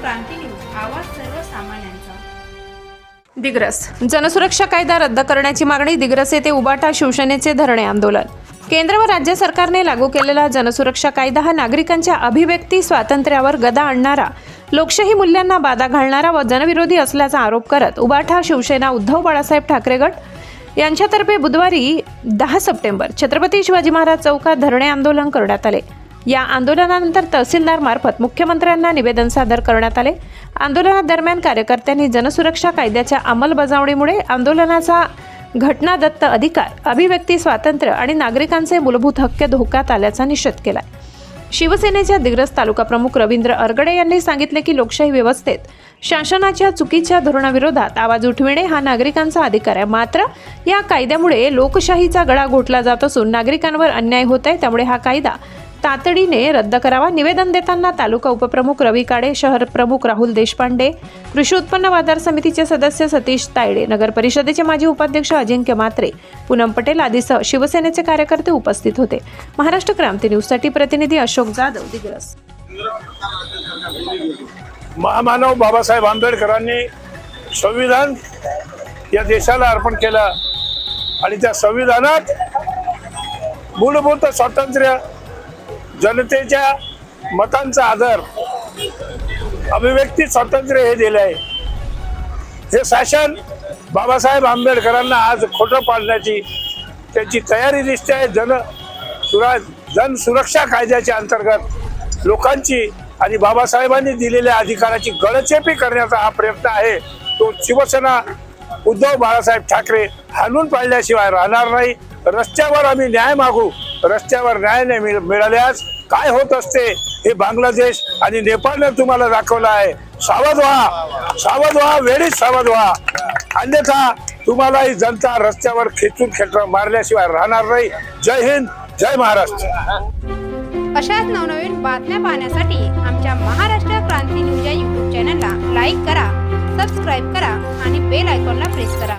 क्रांती news आवाज सर्वसामान्यांचा दिग्रस. जनसुरक्षा कायदा रद्द करण्याची मागणी दिग्रस येथे उबाटा शिवसेनेचे धरणे आंदोलन. केंद्र व राज्य सरकारने लागू केलेला जनसुरक्षा कायदा हा नागरिकांच्या अभिव्यक्ती स्वातंत्र्यावर गदा आणणारा लोकशाही मूल्यांना बाधा घालणारा व जनविरोधी असल्याचा आरोप करत उबाठा शिवसेना उद्धव बाळासाहेब ठाकरे गट यांच्यातर्फे बुधवारी दहा सप्टेंबर छत्रपती शिवाजी महाराज चौकात धरणे आंदोलन करण्यात आले. या आंदोलनानंतर तहसीलदारमार्फत मुख्यमंत्र्यांना निवेदन सादर करण्यात आले. आंदोलनादरम्यान कार्यकर्त्यांनी जनसुरक्षा कायद्याच्या अंमलबजावणीमुळे आंदोलनाचा घटनादत्त अधिकार अभिव्यक्ती स्वातंत्र्य आणि नागरिकांचे मूलभूत हक्क धोक्यात आल्याचा निषेध केला शिवसेनेच्या दिग्रस तालुका प्रमुख रवींद्र अरगडे यांनी सांगितले की लोकशाही व्यवस्थेत शासनाच्या चुकीच्या धोरणाविरोधात आवाज उठविणे हा नागरिकांचा अधिकार आहे. मात्र या कायद्यामुळे लोकशाहीचा गळा घोटला जात असून नागरिकांवर अन्याय होत आहे त्यामुळे हा कायदा तातडीने रद्द करावा. निवेदन देताना तालुका उपप्रमुख रवी काडे शहर प्रमुख राहुल देशपांडे कृषी उत्पन्न बाजार समितीचे सदस्य सतीश तायडे नगर परिषदेचे माजी उपाध्यक्ष अजिंक्य मात्रे पूनम पटेल आदीसह शिवसेनेचे कार्यकर्ते उपस्थित होते. महाराष्ट्र क्रांती न्यूजसाठी प्रतिनिधी अशोक जाधव दिग्रस. महामानव बाबासाहेब आंबेडकरांनी संविधान या देशाला अर्पण केलं आणि त्या संविधानात मूलभूत स्वातंत्र्य जनतेच्या मतांचा आदर अभिव्यक्ती स्वातंत्र्य हे दिलं आहे. हे शासन बाबासाहेब आंबेडकरांना आज खोटं पाडण्याची त्याची तयारी दिसते आहे. जन सुरा जन सुरक्षा कायद्याच्या अंतर्गत लोकांची आणि बाबासाहेबांनी दिलेल्या अधिकाराची गळचेपी करण्याचा हा प्रयत्न आहे. तो शिवसेना उद्धव बाळासाहेब ठाकरे हाणून पाडल्याशिवाय राहणार नाही. रस्त्यावर आम्ही न्याय मागू. रस्त्यावर न्याय नाही मिळाल्यास काय होत असते हे बांगलादेश आणि नेपाळने तुम्हाला दाखवलं आहे. सावध व्हा. सावध व्हा वेळीच सावध व्हा. अन्यथा तुम्हाला ही जनता रस्त्यावर खेचून खेच मारल्याशिवाय राहणार नाही. जय हिंद जय महाराष्ट्र. अशाच नवनवीन बातम्या पाहण्यासाठी आमच्या महाराष्ट्र क्रांती न्यूज या यूट्यूब चॅनलला लाईक करा सबस्क्राईब करा आणि बेल आयकॉनला प्रेस करा.